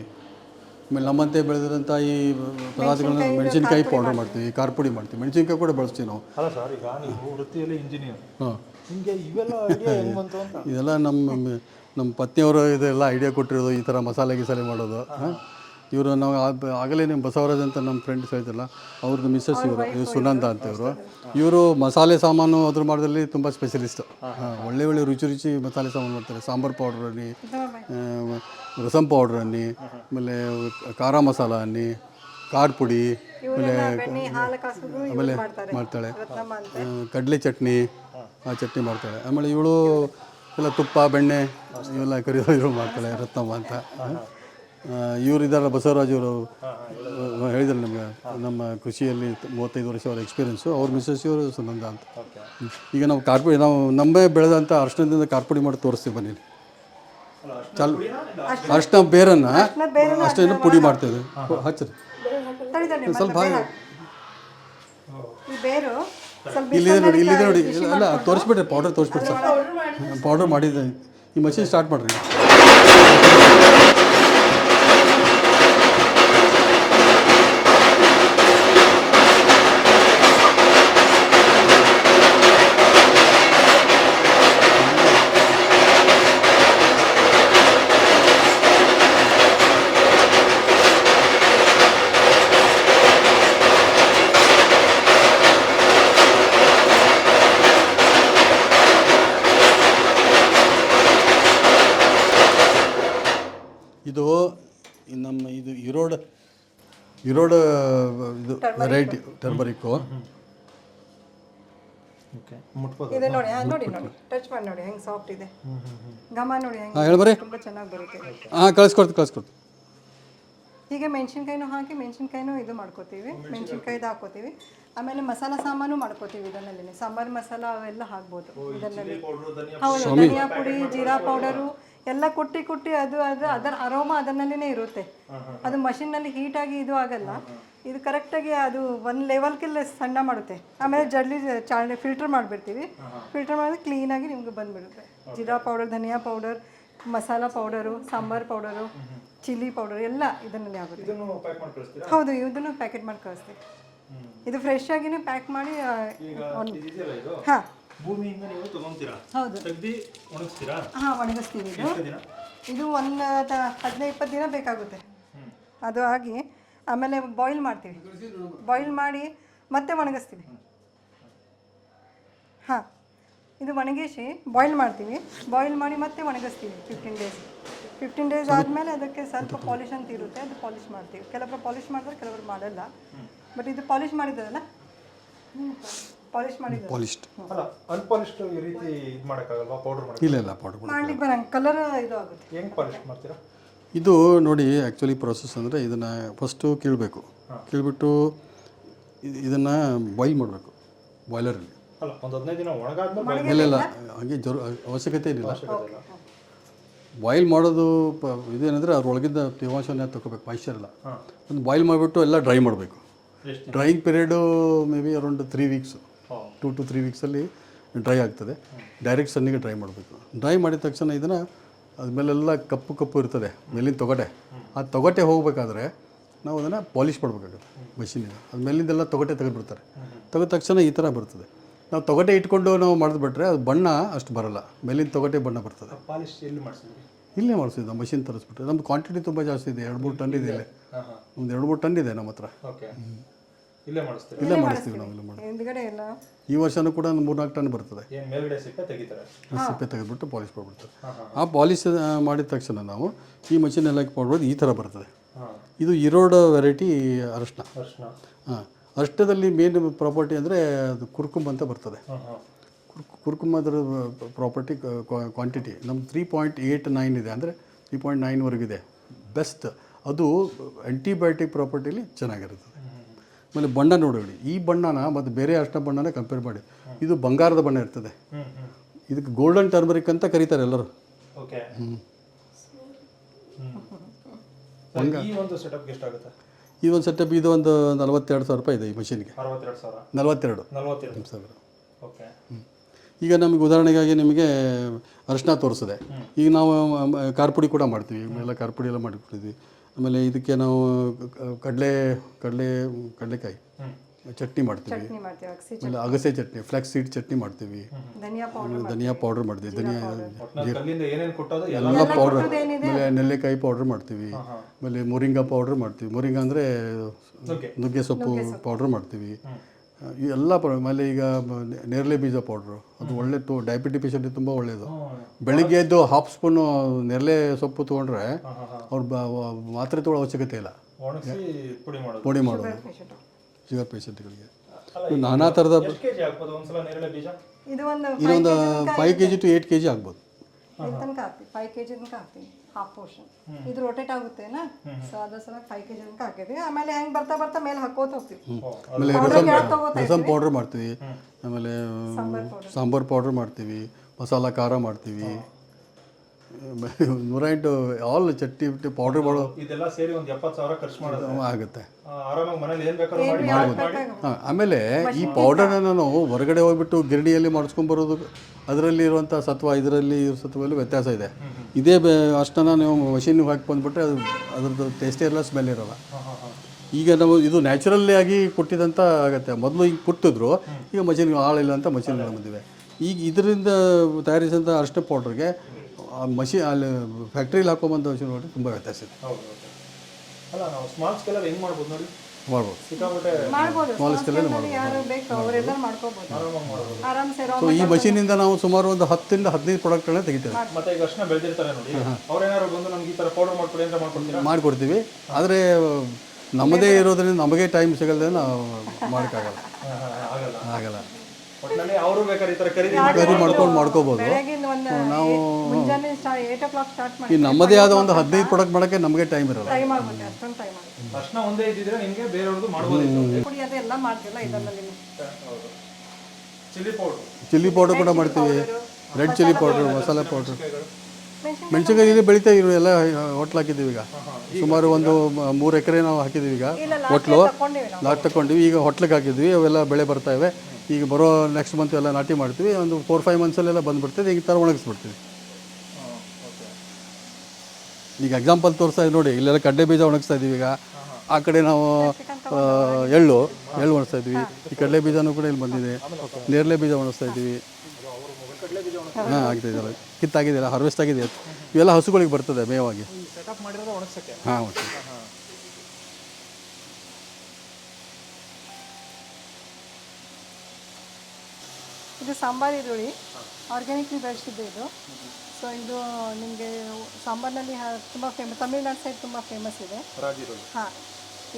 ಆಮೇಲೆ ನಮ್ಮಂತೆ ಬೆಳೆದಂಥ ಈ ಪದಾರ್ಥಗಳನ್ನ ಮೆಣಸಿನ್ಕಾಯಿ ಪೌಡರ್ ಮಾಡ್ತೀವಿ. ಖಾರ ಪುಡಿ ಮಾಡ್ತೀವಿ. ಮೆಣಸಿನ್ಕಾಯಿ ಕೂಡ ಬಳಸ್ತೀವಿ ನಾವು. ಅಲ್ಲ ಸರ್ ಈಗ ನೀವು ವೃತ್ತಿಯಲ್ಲಿ ಇಂಜಿನಿಯರ್ ಹಾಂ. ನಿಮಗೆ ಇವೆಲ್ಲ ಐಡಿಯಾ ಹೆಂಗ್ ಅಂತ ಇದೆಲ್ಲ ನಮ್ಮ ನಮ್ಮ ಪತ್ನಿಯವರು ಇದೆಲ್ಲ ಐಡಿಯಾ ಕೊಟ್ಟಿರೋದು ಈ ಥರ ಮಸಾಲೆ ಗಿಸಾಲೆ ಮಾಡೋದು. ಇವರು ನಾವು ಆಗ- ಆಗಲೇ ನಿಮ್ಮ ಬಸವರಾಜ್ ಅಂತ ನಮ್ಮ ಫ್ರೆಂಡ್ಸ್ ಹೇಳ್ತಿಲ್ಲ ಅವ್ರದ್ದು ಮಿಸ್ಸಸ್ ಇವರು ಇವರು ಸುನಂದ ಅಂತ ಇವರು. ಇವರು. ಮಸಾಲೆ ಸಾಮಾನು ಅದ್ರ ಮಾಡೋದ್ರಲ್ಲಿ ತುಂಬ ಸ್ಪೆಷಲಿಸ್ಟು ಒಳ್ಳೆ ಒಳ್ಳೆ ರುಚಿ ರುಚಿ ಮಸಾಲೆ ಸಾಮಾನು ಮಾಡ್ತಾರೆ. ಸಾಂಬಾರು ಪೌಡ್ರ್ ಅನ್ನಿ ರಸಂ ಪೌಡ್ರ್ ಅನ್ನಿ ಆಮೇಲೆ ಖಾರ ಮಸಾಲ ಅನ್ನಿ ಖಾರ ಪುಡಿ ಆಮೇಲೆ ಆಮೇಲೆ ಮಾಡ್ತಾಳೆ. ಕಡಲೆ ಚಟ್ನಿ ಆ ಚಟ್ನಿ ಮಾಡ್ತಾಳೆ. ಆಮೇಲೆ ಇವಳು ಎಲ್ಲ ತುಪ್ಪ ಬೆಣ್ಣೆ ಇವೆಲ್ಲ ಕರಿಯೋ ಇವರು ಮಾಡ್ತಾಳೆ ರತ್ನಮ್ಮ ಅಂತ. ಇವರು ಬಸವರಾಜವರು ಬಸವರಾಜ್ ಇವರು ಹೇಳಿದ್ರು ನಮಗೆ. ನಮ್ಮ ಕೃಷಿಯಲ್ಲಿ ಮೂವತ್ತೈದು ವರ್ಷ ಅವರ ಎಕ್ಸ್ಪೀರಿಯನ್ಸು ಅವ್ರ ಮಿಸ್ಸಸ್ ಇವರು ಸುನಂದ ಅಂತ. ಈಗ ನಾವು ಕಾರ್ಪುಡಿ ನಾವು ನಮ್ಮೇ ಬೆಳೆದಂಥ ಅರ್ಶನದಿಂದ ಕಾರ್ಪುಡಿ ಮಾಡಿ ತೋರಿಸ್ತೀವಿ ಬನ್ನಿ. ಚಲ್ ಅರ್ಶನ ಬೇರನ್ನು? ಅಷ್ಟೇನು ಪುಡಿ ಮಾಡ್ತೇವೆ. ಹಚ್ಚಿರಿ. ಸ್ವಲ್ಪ ಇಲ್ಲಿದೆ ನೋಡಿ ಇಲ್ಲಿದೆ ನೋಡಿ. ಇಲ್ಲ ಅಲ್ಲ ತೋರಿಸ್ಬಿಡ್ರಿ ಪೌಡರ್ ತೋರಿಸ್ಬಿಟ್ರಿ ಸರ್. ಪೌಡರ್ ಮಾಡಿದ್ದೆ. ಈ ಮಷೀನ್ ಸ್ಟಾರ್ಟ್ ಮಾಡಿರಿ. ಇರೋಡ್ ಇದು ವೆರೈಟಿ ಟರ್ಮರಿಕ್ಕು ಓಕೆ ಮುಟ್ಬೋದು. ಇದೆ ನೋಡಿ ಹಾ, ನೋಡಿ ನೋಡಿ. ಟಚ್ ಮಾಡಿ ನೋಡಿ ಹೆಂಗ್ ಸಾಫ್ಟ್ ಇದೆ. ಘಮ ನೋಡಿ ಹೆಂಗೆ ಹಾಂ ಹೇಳ್ಬರಿ ತುಂಬ ಚೆನ್ನಾಗಿ ಬರುತ್ತೆ. ಹಾಂ ಕಳಿಸ್ಕೊಡ್ತು ಕಳಿಸ್ಕೊಡ್ತು ಹೀಗೆ ಮೆಣಸಿನ್ಕಾಯಿನೂ ಹಾಕಿ ಮೆಣಸಿನ್ಕಾಯಿನೂ ಇದು ಮಾಡ್ಕೋತೀವಿ. ಮೆಣಸಿನ್ಕಾಯ್ದು ಹಾಕೋತೀವಿ ಆಮೇಲೆ ಮಸಾಲಾ ಸಾಮಾನು ಮಾಡ್ಕೋತೀವಿ ಇದರಲ್ಲಿ ಸಾಂಬಾರ್ ಮಸಾಲ ಅವೆಲ್ಲ ಹಾಕ್ಬೋದು ಇದನ್ನಲ್ಲಿ ಹೌದು ಧನಿಯಾ ಪುಡಿ ಜೀರಾ ಪೌಡರು ಎಲ್ಲ ಕುಟ್ಟಿ ಕುಟ್ಟಿ ಅದು ಅದು ಅದರ ಅರೋಮ ಅದರಲ್ಲೇ ಇರುತ್ತೆ. ಅದು ಮಷಿನ್ನಲ್ಲಿ ಹೀಟಾಗಿ ಇದು ಆಗಲ್ಲ. ಇದು ಕರೆಕ್ಟಾಗಿ ಅದು ಒಂದು ಲೆವೆಲ್ಗೆಲ್ಲ ಸಣ್ಣ ಮಾಡುತ್ತೆ. ಆಮೇಲೆ ಜಡ್ಲಿ ಚಾಳಿ ಫಿಲ್ಟರ್ ಮಾಡಿಬಿಡ್ತೀವಿ. ಫಿಲ್ಟರ್ ಮಾಡಿದ್ರೆ ಕ್ಲೀನಾಗಿ ನಿಮ್ಗೆ ಬಂದುಬಿಡುತ್ತೆ. ಜೀರಾ ಪೌಡರ್ ಧನಿಯಾ powder masala powder sambar powder chilli powder ಎಲ್ಲ ಇದನ್ನಲ್ಲಿ ಆಗುತ್ತೆ. ಹೌದು ಇದನ್ನು ಪ್ಯಾಕೆಟ್ ಮಾಡಿ ಕಳಿಸ್ತೀವಿ. ಇದು ಫ್ರೆಶ್ ಆಗಿನೇ ಪ್ಯಾಕ್ ಮಾಡಿ ಹಾಂ. ಭೂಮಿಯಿಂದ ನೀವು ತಗೊಂತೀರಾ? ಹೌದು. ತೆಗ್ದು ಒಣಗಿಸ್ತೀರಾ? ಹಾಂ ಒಣಗಿಸ್ತೀವಿ ಇದು. ಎಷ್ಟು ದಿನ? ಇದು ಒಂದು ಹದಿನೈದು ಇಪ್ಪತ್ತು ದಿನ ಬೇಕಾಗುತ್ತೆ. ಅದು ಆಗಿ ಆಮೇಲೆ ಬಾಯ್ಲ್ ಮಾಡ್ತೀವಿ. ಬಾಯ್ಲ್ ಮಾಡಿ ಮತ್ತೆ ಒಣಗಿಸ್ತೀವಿ. ಹಾಂ ಇದು ಒಣಗಿಸಿ ಬಾಯ್ಲ್ ಮಾಡ್ತೀವಿ. ಬಾಯ್ಲ್ ಮಾಡಿ ಮತ್ತೆ ಒಣಗಿಸ್ತೀವಿ ಫಿಫ್ಟೀನ್ ಡೇಸ್ ಫಿಫ್ಟೀನ್ ಡೇಸ್ ಆದಮೇಲೆ ಅದಕ್ಕೆ ಸ್ವಲ್ಪ ಪಾಲಿಶ್ ಅಂತ ಇರುತ್ತೆ ಅದು ಪಾಲಿಶ್ ಮಾಡ್ತೀವಿ. ಕೆಲವರು ಪಾಲಿಶ್ ಮಾಡಿದ್ರೆ ಕೆಲವರು ಮಾಡಲ್ಲ. ಬಟ್ ಇದು ಪಾಲಿಶ್ ಮಾಡಿದ್ದಲ್ಲ ಪಾಲಿಶ್ ಮಾಡಿದ್ದು ಪಾಲಿಸ್ಟ್ ಅಲ್ಲ ಅನ್ಪಾಲಿಶ್ಡ್ ಈ ರೀತಿ ಇದು ಮಾಡೋಕ್ಕಾಗಲ್ವಾ? ಪೌಡರ್ ಮಾಡಿ ಇಲ್ಲ ಇಲ್ಲ ಪೌಡರ್ ಮಾಡ್ಲಿಕ್ಕೆ ಬರಂಗೆ ಕಲರ್ ಇದು ಆಗುತ್ತೆ. ಹೆಂಗ್ ಪಾಲಿಶ್ ಮಾಡ್ತೀರಾ? ಇದು ನೋಡಿ ಆ್ಯಕ್ಚುಲಿ ಪ್ರೊಸೆಸ್ ಅಂದರೆ ಇದನ್ನು ಫಸ್ಟು ಕೀಳಬೇಕು. ಕೀಳ್ಬಿಟ್ಟು ಇದನ್ನು ಬಾಯ್ಲ್ ಮಾಡಬೇಕು ಬಾಯ್ಲರಲ್ಲಿ ಅಲ್ಲ. ಒಂದು ಹದಿನೈದು ದಿನ ಒಣಗಾದ್ಮೇಲೆ ಇಲ್ಲ ಇಲ್ಲ ಹಾಗೆ ಜರು ಅವಶ್ಯಕತೆ ಏನಿಲ್ಲ ಬಾಯ್ಲ್ ಮಾಡೋದು ಪ ಇದೇನಂದರೆ ಅದ್ರೊಳಗಿದ್ದ ತೇವಾಂಶನ ತಗೋಬೇಕು ಮಾಯ್ಶ್ಚರ್ ಎಲ್ಲ. ಒಂದು ಬಾಯ್ಲ್ ಮಾಡಿಬಿಟ್ಟು ಎಲ್ಲ ಡ್ರೈ ಮಾಡಬೇಕು. Drying period may be around three weeks two to three ವೀಕ್ಸಲ್ಲಿ dry ಆಗ್ತದೆ. ಡೈರೆಕ್ಟ್ ಸನ್ನಿಗೆ ಡ್ರೈ ಮಾಡಬೇಕು. ಡ್ರೈ ಮಾಡಿದ ತಕ್ಷಣ ಇದನ್ನು ಅದ್ಮೇಲೆಲ್ಲ ಕಪ್ಪು ಕಪ್ಪು ಇರ್ತದೆ ಮೇಲಿನ ತೊಗಟೆ. ಆ ತೊಗಟೆ ಹೋಗಬೇಕಾದ್ರೆ ನಾವು ಅದನ್ನು ಪಾಲಿಷ್ ಮಾಡಬೇಕಾಗುತ್ತೆ ಮೆಷಿನಿಂದ ಅದು ಮೇಲಿಂದೆಲ್ಲ ತೊಗಟೆ ತೆಗೆದುಬಿಡ್ತಾರೆ. ತೆಗೆದ ತಕ್ಷಣ ಈ ಥರ ಬರ್ತದೆ. ನಾವು ತೊಗಟೆ ಇಟ್ಕೊಂಡು ನಾವು ಮಾಡಿದ್ಬಿಟ್ರೆ ಅದು ಬಣ್ಣ ಅಷ್ಟು ಬರಲ್ಲ. ಮೇಲಿನ ತೊಗಟೆ ಬಣ್ಣ ಬರ್ತದೆ. ಪಾಲಿಶ್ ಎಲ್ಲಿ ಮಾಡಿಸಿದ್ವಿ ಇಲ್ಲೇ ಮಾಡಿಸಿದ್ದು ನಾವು ಮಷಿನ್ ತರಿಸ್ಬಿಟ್ರೆ. ನಮ್ಮದು ಕ್ವಾಂಟಿಟಿ ತುಂಬ ಜಾಸ್ತಿ ಇದೆ ಎರಡು ಮೂರು ಟನ್ ಇದೆ ಇಲ್ಲೇ. ಒಂದು ಎರಡು ಮೂರು ಟನ್ ಇದೆ ನಮ್ಮ ಹತ್ರ. ಇಲ್ಲೇ ಮಾಡಿಸ್ತೀರಾ? ಇಲ್ಲೇ ಮಾಡಿಸ್ತೀವಿ ನಾವು ಇಲ್ಲೇ ಮಾಡಿ ಹಿಂದ್ಗಡೆ ಎಲ್ಲ ಈ ವರ್ಷನೂ ಕೂಡ ಒಂದು ಮೂರ್ನಾಲ್ಕು ಟನ್ ಬರ್ತದೆ. ಏನು ಮೇಲ್ಗಡೆ ಸಿಪ್ಪೆ ತೆಗಿತಾರೆ? ಸಿಪ್ಪೆ ತೆಗೆದ್ಬಿಟ್ಟು ಪಾಲಿಷ್ ಮಾಡಿಬಿಡ್ತಾರೆ ಆ ಪಾಲಿಶ್ ಮಾಡಿದ ತಕ್ಷಣ ನಾವು ಈ ಮಷಿನ್ ಎಲ್ಲ ಮಾಡ್ಬೋದು ಈ ಥರ ಬರ್ತದೆ. ಇದು ಇರೋಡ ವೆರೈಟಿ ಅರಶಿನ. ಅರ್ಶಿನ. ಹಾಂ ಅರಿಷ್ಟದಲ್ಲಿ ಮೇನ್ ಪ್ರಾಪರ್ಟಿ ಅಂದರೆ ಅದು ಕುರ್ಕುಂಬ ಅಂತ ಬರ್ತದೆ. ಕುರ್ಕುಂಬದ್ರ ಪ್ರಾಪರ್ಟಿ ಕ್ವಾಂಟಿಟಿ ನಮ್ಮ ತ್ರೀ ಪಾಯಿಂಟ್ ಏಯ್ಟ್ ನೈನ್ ಇದೆ ಅಂದರೆ ತ್ರೀ ಪಾಯಿಂಟ್ ನೈನ್ವರೆಗಿದೆ ಬೆಸ್ಟ್ ಅದು ಆ್ಯಂಟಿಬಯೋಟಿಕ್ ಪ್ರಾಪರ್ಟಿಲಿ ಚೆನ್ನಾಗಿರ್ತದೆ. ಆಮೇಲೆ ಬಣ್ಣ ನೋಡಿ ಈ ಬಣ್ಣನ ಮತ್ತು ಬೇರೆ ಅರ್ಶಿನ ಬಣ್ಣನ ಕಂಪೇರ್ ಮಾಡಿ. ಇದು ಬಂಗಾರದ ಬಣ್ಣ ಇರ್ತದೆ. ಇದಕ್ಕೆ ಗೋಲ್ಡನ್ ಟರ್ಮರಿಕ್ ಅಂತ ಕರೀತಾರೆ ಎಲ್ಲರೂ. ಈ ಒಂದು ಸೆಟಪ್ ಇದು ಒಂದು ನಲವತ್ತೆರಡು ಸಾವಿರ ರೂಪಾಯಿ ಇದೆ ಈ ಮಷೀನ್ಗೆ ನಲವತ್ತೆರಡು ಸಾವಿರ. ಈಗ ನಮಗೆ ಉದಾಹರಣೆಗಾಗಿ ನಿಮಗೆ ಅರಿಶಿನ ತೋರಿಸಿದೆ. ಈಗ ನಾವು ಕಾರ್ಪುಡಿ ಕೂಡ ಮಾಡ್ತೀವಿ. ಎಲ್ಲ ಕಾರ್ಪುಡಿ ಎಲ್ಲ ಮಾಡಿಕೊಡ್ತೀವಿ ಆಮೇಲೆ ಇದಕ್ಕೆ ನಾವು ಕಡಲೆ ಕಡಲೆ ಕಡಲೆಕಾಯಿ ಚಟ್ನಿ ಮಾಡ್ತೀವಿ. ಚಟ್ನಿ ಮಾಡ್ತೀವಿ ಅಗಸಿ ಆಮೇಲೆ ಅಗಸೆ ಚಟ್ನಿ ಫ್ಲಾಕ್ಸ್ ಸೀಡ್ ಚಟ್ನಿ ಮಾಡ್ತೀವಿ. ಧನಿಯಾ ಪೌಡರ್ ಧನಿಯಾ ಪೌಡರ್ ಮಾಡ್ತೀವಿ. ಧನಿಯಾ ಎಲ್ಲ ಪೌಡರ್ ಆಮೇಲೆ ನೆಲ್ಲೆಕಾಯಿ ಪೌಡರ್ ಮಾಡ್ತೀವಿ. ಆಮೇಲೆ ಮೊರಿಂಗಾ ಪೌಡರ್ ಮಾಡ್ತೀವಿ. ಮೊರಿಂಗಾ ಅಂದರೆ ನುಗ್ಗೆ. ಸೊಪ್ಪು ಪೌಡರ್ ಮಾಡ್ತೀವಿ. ಎಲ್ಲ ಪ್ರಾಬ್ಲಮ್ ಆಮೇಲೆ ಈಗ ನೇರಳೆ ಬೀಜ ಪೌಡ್ರು ಅದು ಒಳ್ಳೆ ತು ಡಯಾಬಿಟಿ ಪೇಷಂಟಿಗೆ ತುಂಬ ಒಳ್ಳೆಯದು ಬೆಳಿಗ್ಗೆ ಎದ್ದು ಹಾಫ್ ಸ್ಪೂನು ನೇರಳೆ ಸೊಪ್ಪು ತೊಗೊಂಡ್ರೆ ಅವ್ರು ಬ ಮಾತ್ರೆ ತೊಗೊಳ್ಳೋ ಅವಶ್ಯಕತೆ ಇಲ್ಲ. ಪುಡಿ ಮಾಡೋದು. ಪುಡಿ ಮಾಡೋದು. ಪೇಷಂಟ್ ಶುಗರ್ ಪೇಷಂಟ್ಗಳಿಗೆ ನಾನಾ ಥರದ ಎಷ್ಟು ಕೆಜಿ ಹಾಕ್ಬೋದು ಒಂದ್ಸಲ ನೇರಳೆ ಬೀಜ? ಇದು ಒಂದು ಇದೊಂದು five K G to eight K G ಆಗ್ಬೋದು. ಹಾಫ್ ಪೋರ್ಷನ್ ಇದು ರೊಟೇಟ್ ಆಗುತ್ತೇನಾ ಸೊ ಅದ್ರ ಸಲ ಫೈವ್ ಕೆ ಜಿ ತನಕ ಹಾಕಿದ್ವಿ. ಆಮೇಲೆ ಹೆಂಗ್ ಬರ್ತಾ ಬರ್ತಾ ಮೇಲೆ ಹಾಕೋತ ಹೋಗ್ತೀವಿ. ಆಮೇಲೆ ರಸಮ್ ರಸಮ್ ಪೌಡ್ರ್ ಮಾಡ್ತೀವಿ. ಆಮೇಲೆ ಸಾಂಬಾರ್ ಪೌಡ್ರ್ ಮಾಡ್ತೀವಿ. ಮಸಾಲ ಖಾರ ಮಾಡ್ತೀವಿ. ಆಮೇಲೆ ನೂರ ಎಂಟು ಆಲ್ ಚಟ್ನಿ ಬಿಟ್ಟು ಪೌಡ್ರ್ ಮಾಡೋ ಇದೆಲ್ಲ ಸೇರಿ ಒಂದು ಎಪ್ಪತ್ತು ಸಾವಿರ ಖರ್ಚು ಮಾಡೋದು ಆಗುತ್ತೆ. ಆ, ಆರಾಮಾಗಿ ಮನೇಲಿ ಏನ್ ಬೇಕಾದ್ರೂ ಮಾಡಿ ಮಾಡಿ. ಆಮೇಲೆ ಈ ಪೌಡರ್ನ ನಾನು ಹೊರಗಡೆ ಹೋಗ್ಬಿಟ್ಟು ಗಿರಣಿಯಲ್ಲಿ ಮಾಡಿಸ್ಕೊಂಬರೋದು ಅದರಲ್ಲಿ ಇರುವಂಥ ಸತ್ವ, ಇದರಲ್ಲಿ ಇರೋ ಸತ್ವಲ್ಲೂ ವ್ಯತ್ಯಾಸ ಇದೆ. ಇದೇ ಬೆ, ಅಷ್ಟನ್ನ ನೀವು ಮಷೀನ್ಗೆ ಹಾಕಿ ಬಂದುಬಿಟ್ರೆ ಅದು, ಅದ್ರದ್ದು ಟೇಸ್ಟೇ ಇರಲ್ಲ ಸ್ಮೆಲ್ ಇರಲ್ಲ. ಈಗ ನಾವು, ಇದು ನ್ಯಾಚುರಲ್ಲೇ ಆಗಿ ಕೊಟ್ಟಿದಂಥ ಆಗತ್ತೆ. ಮೊದಲು ಈಗ ಕೊಟ್ಟಿದ್ರು, ಈಗ ಮಷೀನ್ಗಳು ಆಳಿಲ್ಲ ಅಂತ ಮಷೀನ್ ಬಂದಿವೆ. ಈಗ ಇದರಿಂದ ತಯಾರಿಸಿದಂಥ ಅರಿಶಿನ ಪೌಡ್ರಿಗೆ ಮಷಿ ಅಲ್ಲಿ ಫ್ಯಾಕ್ಟ್ರಿಲಿ ಮಷೀನ್ ನೋಡಿ ತುಂಬ ವ್ಯತ್ಯಾಸ ಇದೆ. ಅಲ್ಲ, ನಾವು ಸ್ಮಾಲ್ ಸ್ಕೇಲಲ್ಲಿ ಹೆಂಗೆ ಮಾಡ್ಬೋದು ನೋಡಿ? ಮಾಡ್ಬೋದು. ಯಾರು ಬೇಕು ಅವರೆಲ್ಲ ಮಾಡ್ಕೋಬಹುದು ಆರಾಮ್ಸೆ ಸೊ ಈ ಮಷೀನಿಂದ ನಾವು ಸುಮಾರು ಒಂದು ಹತ್ತರಿಂದ ಹದಿನೈದು ಪ್ರಾಡಕ್ಟ್ಗಳನ್ನ ತೆಗಿತೇವೆ. ಮತ್ತೆ ಈಗ ಅರ್ಶನ ಬೆಳೆದಿರ್ತಾರೆ ನೋಡಿ. ಅವ್ರೇನಾದ್ರು ಬಂದು ನಮ್ಗೆ ಈ ತರ ಪೌಡರ್ ಮಾಡ್ಕೊಡಿ ಅಂತ ಮಾಡ್ಕೊಡ್ತೀರಾ? ಮಾಡಿಕೊಡ್ತೀವಿ. ಆದರೆ ನಮ್ಮದೇ ಇರೋದ್ರಿಂದ ನಮಗೆ ಟೈಮ್ ಸಿಗಲ್ಲ ನಾವು ಮಾಡೋಕ್ಕಾಗಲ್ಲ. ಆಗಲ್ಲ. ಒಟ್ಟಿನಲ್ಲಿ ಅವರು ಬೇಕಾದ್ರೆ ಈ ತರ ಖರೀದಿ ಖರೀದಿ ಮಾಡ್ಕೊಂಡು ಮಾಡ್ಕೋಬೋದು. ಬೆಳಗಿನ ಒಂದು ಮುಂಜಾನೆ ಏಟ್ ಓ ಕ್ಲಾಕ್ ಸ್ಟಾರ್ಟ್ ಈ ನಮ್ಮದೇ ಆದ ಒಂದು ಹದಿನೈದು ಪ್ರಾಡಕ್ಟ್ ಮಾಡಕ್ಕೆ ನಮಗೆ ಟೈಮ್ ಇರಲ್ಲ. ಟೈಮ್ ಆಗುತ್ತೆ ಅಷ್ಟೊಂದು ಟೈಮ್ ಆಗುತ್ತೆ. ಅರ್ಶನ ಒಂದೇ ಇದ್ದಿದ್ರೆ ನಿಮ್ಗೆ ಬೇರೆಯವ್ರದ್ದು ಮಾಡ್ಬೋದಿತ್ತು. ಪುಡಿ ಅದೆಲ್ಲ ಮಾಡ್ತಿಲ್ಲ ಇದರಲ್ಲಿ ಹೌದು. ಚಿಲ್ಲಿ ಪೌಡರ್ ಚಿಲ್ಲಿ ಪೌಡರ್ ಕೂಡ ಮಾಡ್ತೀವಿ. ರೆಡ್ ಚಿಲ್ಲಿ ಪೌಡ್ರ್ ಮಸಾಲೆ ಪೌಡ್ರ್ ಮೆಣಸಿನಕಾಯಿ ಇಲ್ಲಿ ಬೆಳಿತಾ ಇರೋ ಎಲ್ಲ ಹೋಟ್ಲ್ ಹಾಕಿದ್ದೀವಿ ಈಗ. ಸುಮಾರು ಒಂದು ಮೂರು ಎಕರೆ ನಾವು ಹಾಕಿದ್ದೀವಿ ಈಗ ಹೋಟ್ಲು. ನಾಲ್ಕು ನಾವು. ತಗೊಂಡಿವಿ. ಈಗ ಹೋಟ್ಲಿಗೆ ಹಾಕಿದ್ವಿ ಅವೆಲ್ಲ ಬೆಳೆ ಬರ್ತಾ ಇವೆ. ಈಗ ಬರೋ ನೆಕ್ಸ್ಟ್ ಮಂತ್ ಎಲ್ಲ ನಾಟಿ ಮಾಡ್ತೀವಿ ಒಂದು ಫೋರ್ ಫೈವ್ ಮಂತ್ಸಲ್ಲೆಲ್ಲ ಬಂದ್ಬಿಡ್ತದೆ ಈಗ ಥರ ಒಣಗಿಸ್ಬಿಡ್ತೀವಿ. ಈಗ ಎಕ್ಸಾಂಪಲ್ ತೋರಿಸ್ತಾ ಇದ್ದೀವಿ ನೋಡಿ ಇಲ್ಲೆಲ್ಲ ಕಡ್ಡೆ ಬೀಜ ಒಣಗಿಸ್ತಾ ಇದ್ದೀವಿ ಈಗ. ಆ ಕಡೆ ನಾವು ಎಳ್ಳು ಎಳ್ಳು ಒಣಗಿಸ್ತಾ ಇದ್ವಿ. ಈ ಕಡಲೆ ಬೀಜನೂ ಕೂಡ ಇಲ್ಲಿ ಬಂದಿದೆ. ನೇರಳೆ ಬೀಜ ಒಣಗಿಸ್ತಾ ಇದ್ದೀವಿ ಹಾಂ ಆಗ್ತಿದೆಯಲ್ಲ ಕಿತ್ತಾಗಿದೆಯಲ್ಲ ಹಾರ್ವೆಸ್ಟ್ ಆಗಿದೆ. ಇವೆಲ್ಲ ಹಸುಗಳಿಗೆ ಬರ್ತದೆ ಮೇವಾಗಿ. ಹಾಂ ಓಕೆ ಹಾಂ ಇದು ಸಾಂಬಾರ್ ಈರುಳ್ಳಿ. ಆರ್ಗ್ಯಾನಿಕ್ಲಿ ಬೆಳೆಸಿದ್ದು ಇದು. ಸೊ ಇದು ನಿಮಗೆ ಸಾಂಬಾರ್ನಲ್ಲಿ ತುಂಬ ಫೇಮಸ್ ತಮಿಳ್ನಾಡು ಸೈಡ್ ತುಂಬ ಫೇಮಸ್ ಇದೆ. ಹಾಂ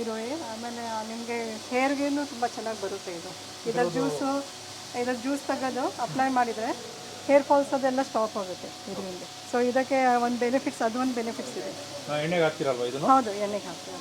ಈರುಳ್ಳಿ. ಆಮೇಲೆ ನಿಮಗೆ ಹೇರ್ಗೇನು ತುಂಬ ಚೆನ್ನಾಗಿ ಬರುತ್ತೆ ಇದು. ಇದರ ಜ್ಯೂಸು ಇದರ ಜ್ಯೂಸ್ ತೆಗೆದು ಅಪ್ಲೈ ಮಾಡಿದರೆ ಹೇರ್ ಫಾಲ್ಸ್ ಅದೆಲ್ಲ ಸ್ಟಾಪ್ ಆಗುತ್ತೆ ಇದರಿಂದ. ಸೊ ಇದಕ್ಕೆ ಒಂದು ಬೆನಿಫಿಟ್ಸ್ ಅದು ಒಂದು ಬೆನಿಫಿಟ್ಸ್ ಇದೆ. ಎಣ್ಣೆಗೆ ಹಾಕ್ತಿರಲ್ವಾ ಇದನ್ನು? ಹೌದು ಎಣ್ಣೆಗೆ ಹಾಕ್ತೀವಿ.